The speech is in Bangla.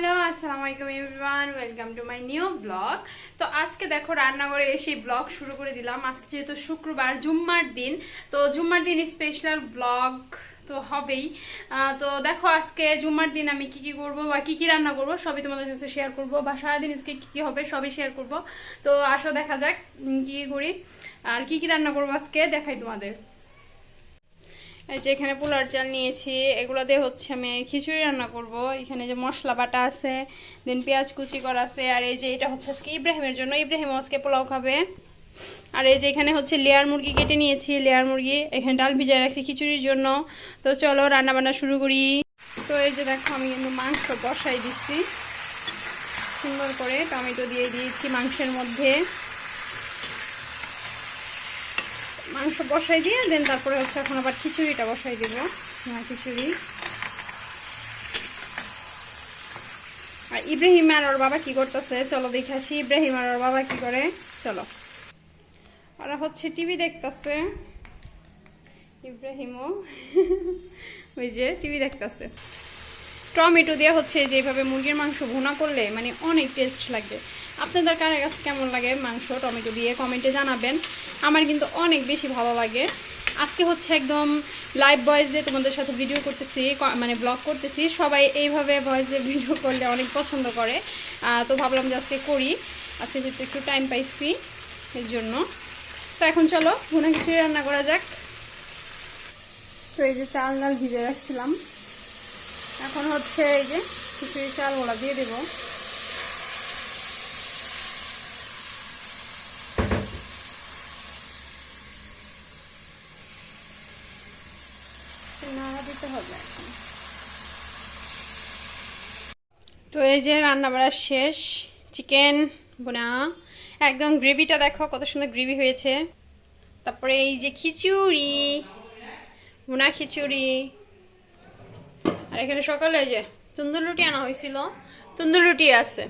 হ্যালো আসসালামু আলাইকুম everyone welcome to my new blog তো আজকে দেখো রান্নাঘরে এসে ব্লগ শুরু করে দিলাম। আজকে যেহেতু শুক্রবার, জুম্মার দিন, তো জুম্মার দিন স্পেশাল ব্লগ তো হবেই। তো দেখো আজকে জুম্মার দিন আমি কি কি করব বা কি কি রান্না করব সবই তোমাদের সাথে শেয়ার করব বা সারাদিন আজকে কি কি হবে সবই শেয়ার করব। তো আসো দেখা যাক কি করি। আর কি কি রান্না করব আজকে দেখাই তোমাদের। এই যে এখানে পোলার চাল নিয়েছি, এগুলো দিয়ে হচ্ছে আমি খিচুড়ি রান্না করব। এখানে যে মশলা বাটা আছে, দেন পেঁয়াজ কুচি করা আছে, আর এই যে এটা হচ্ছে আজকে ইব্রাহিমের জন্য। ইব্রাহিম আজকে পোলাও খাবে। আর এই যে এখানে হচ্ছে লেয়ার মুরগি কেটে নিয়েছি, লেয়ার মুরগি। এখানে ডাল ভিজায় রাখছি খিচুড়ির জন্য। তো চলো রান্না বান্না শুরু করি। তো এই যে দেখো, আমি কিন্তু মাংস বসাই দিচ্ছি। সুন্দর করে টমেটো দিয়ে দিয়েছি মাংসের মধ্যে। মাংস বসাই দিয়ে দেন তারপরে হচ্ছে এখন আবার খিচুড়িটা বসাই দিব। হ্যাঁ খিচুড়ি। আর ইব্রাহিম আর ওর বাবা কি করতেছে? চলো দেখে আসি, ইব্রাহিম আর ওর বাবা কি করে? চলো। ওরা হচ্ছে টিভি দেখতেছে। ইব্রাহিমও। ওই যে টিভি দেখতেছে। টমেটো দেওয়া হচ্ছে যেভাবে মুরগির মাংস ভুনা করলে মানে অনেক টেস্ট লাগবে। আপনাদের কার কাছে কেমন লাগে মাংস? টমেটো দিয়ে কমেন্টে জানাবেন। আমার কিন্তু অনেক বেশি ভালো লাগে। আজকে হচ্ছে একদম লাইভ ভয়েস দিয়ে তোমাদের সাথে ভিডিও করতেছি মানে ব্লগ করতেছি। সবাই এইভাবে ভয়েস দিয়ে ভিডিও করলে অনেক পছন্দ করে। তো ভাবলাম যে আজকে করি। আজকে যেহেতু একটু টাইম পাইছি, এর জন্য। তো এখন চলো, ভুনা খিচুড়ি রান্না করা যাক। তো এই যে চাল ডাল ভিজে রাখছিলাম। এখন হচ্ছে এই যে খিচুড়ি চালগুলো দিয়ে দেব। তো এই যে রান্না বাড়া শেষ, চিকেন বোনা একদম গ্রেভিটা দেখো কত সুন্দর গ্রেভি হয়েছে। তারপরে এই যে খিচুড়ি বোনা খিচুড়ি এখানে সকালে যে তন্দুর রুটি আনা হয়েছিল। তন্দুর রুটি আছে।